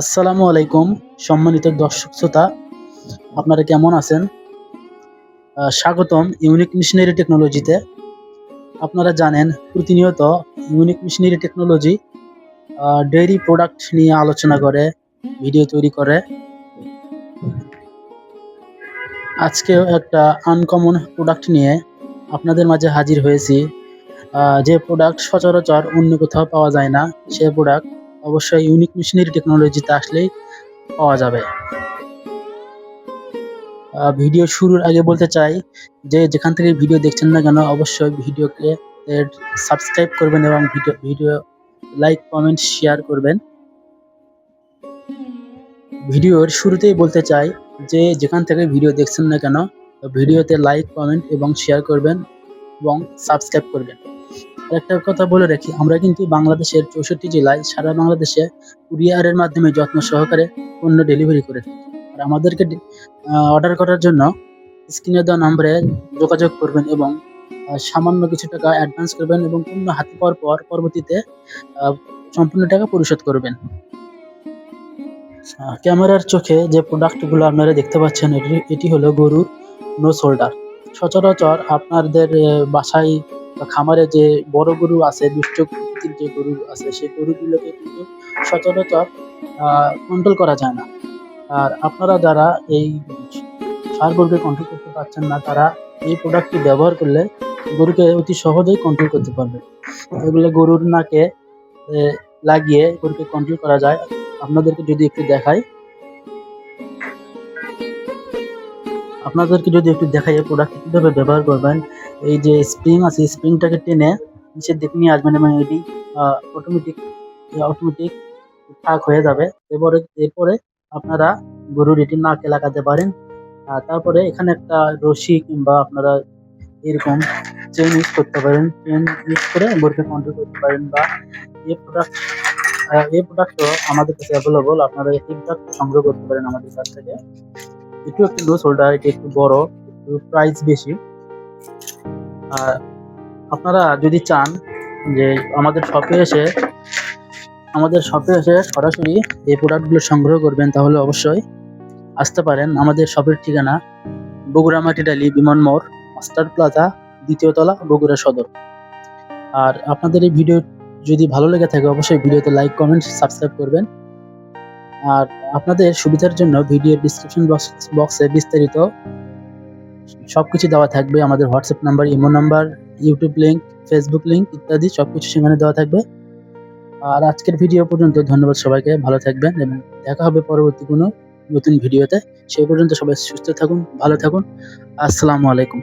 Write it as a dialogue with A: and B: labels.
A: আসসালামু আলাইকুম, সম্মানিত দর্শক শ্রোতা, আপনারা কেমন আছেন? স্বাগতম ইউনিক মিশনারি টেকনোলজিতে। আপনারা জানেন, প্রতিনিয়ত unique machinery technology dairy product নিয়ে আলোচনা করে, ভিডিও তৈরি করে। আজকেও একটা আনকমন প্রোডাক্ট নিয়ে আপনাদের মাঝে হাজির হয়েছি। যে প্রোডাক্ট সচরাচর অন্য কোথাও পাওয়া যায় না, সে প্রোডাক্ট অবশ্যই ইউনিক মেশিনারি টেকনোলজিতে আসলেই পাওয়া যাবে। ভিডিও শুরুর আগে বলতে চাই যে যেখান থেকে ভিডিও দেখছেন না কেন, অবশ্যই ভিডিওকে সাবস্ক্রাইব করবেন এবং video video like comment share করবেন। ভিডিওর শুরুতেই বলতে চাই যে যেখান থেকে ভিডিও দেখছেন না কেন, ভিডিওতে লাইক কমেন্ট এবং শেয়ার করবেন এবং সাবস্ক্রাইব করবেন। একটা কথা বলে রাখি, আমরা কিন্তু বাংলাদেশের চৌষট্টি জেলায় সারা বাংলাদেশে কুরিয়ারের মাধ্যমে যত্ন সহকারে পণ্য ডেলিভারি করে আর আমাদেরকে অর্ডার করার জন্য স্ক্রিনে দেওয়া নম্বরে যোগাযোগ করবেন এবং সামান্য কিছু টাকা অ্যাডভান্স করবেন এবং পণ্য হাতে পাওয়ার পর পরবর্তীতে সম্পূর্ণ টাকা পরিশোধ করবেন। ক্যামেরার চোখে যে প্রোডাক্টগুলো আপনারা দেখতে পাচ্ছেন, এটি হলো গরুর নো শোল্ডার সচরাচর আপনাদের বাসায় খামারে যে বড় গরু আছে, দুষ্ট যে গরু আছে, সেই গরুগুলোকে কিন্তু সচরাচর কন্ট্রোল করা যায় না। আর আপনারা যারা এই সার গরুকে কন্ট্রোল করতে পারছেন না, তারা এই প্রোডাক্টটি ব্যবহার করলে গরুকে অতি সহজেই কন্ট্রোল করতে পারবে। এগুলো গরুর নাকে লাগিয়ে গরুকে কন্ট্রোল করা যায়। আপনাদেরকে যদি একটু দেখাই আপনাদেরকে যদি একটু দেখাই প্রোডাক্ট কীভাবে ব্যবহার করবেন, এই যে স্প্রিং আছে স্প্রিংটাকে টেনে নিচের দিকে নিয়ে আসবেন এবং এটি অটোমেটিক অটোমেটিক ফাঁক হয়ে যাবে। এরপরে এরপরে আপনারা গরুর এটি নাকে লাগাতে পারেন। তারপরে এখানে একটা রশি কিংবা আপনারা এরকম চেন ইউজ করতে পারেন। চেন ইউজ করে গরুকে কন্ট্রোল করতে পারেন বা এই প্রোডাক্ট এই প্রোডাক্টও আমাদের কাছে অ্যাভেলেবল আপনারা এই প্রোডাক্ট সংগ্রহ করতে পারেন আমাদের কাছ থেকে। এটিও একটি লুজ হোল্ডার এটি একটু বড়, একটু প্রাইস বেশি। আর আপনারা যদি চান যে আমাদের শপে এসে, আমাদের শপে এসে সরাসরি এই প্রোডাক্টগুলো সংগ্রহ করবেন, তাহলে অবশ্যই আসতে পারেন আমাদের শপের ঠিকানা বগুড়া মাটিডালি বিমান মোড়, মাস্টার প্লাজা, দ্বিতীয় তলা, বগুড়া সদর। আর আপনাদের এই ভিডিও যদি ভালো লেগে থাকে, অবশ্যই ভিডিওতে লাইক কমেন্ট সাবস্ক্রাইব করবেন। আর আপনাদের সুবিধার জন্য ভিডিওর ডিসক্রিপশন বক্সে বিস্তারিত সবকিছু দেওয়া থাকবে। আমাদের WhatsApp number imo number YouTube link Facebook link ইত্যাদি সবকিছু সেখানে দেওয়া থাকবে। আর আজকের ভিডিও পর্যন্ত ধন্যবাদ সবাইকে। ভালো থাকবেন এবং দেখা হবে পরবর্তী কোনো নতুন ভিডিওতে সেই পর্যন্ত সবাই সুস্থ থাকুন, ভালো থাকুন। আসসালামু আলাইকুম।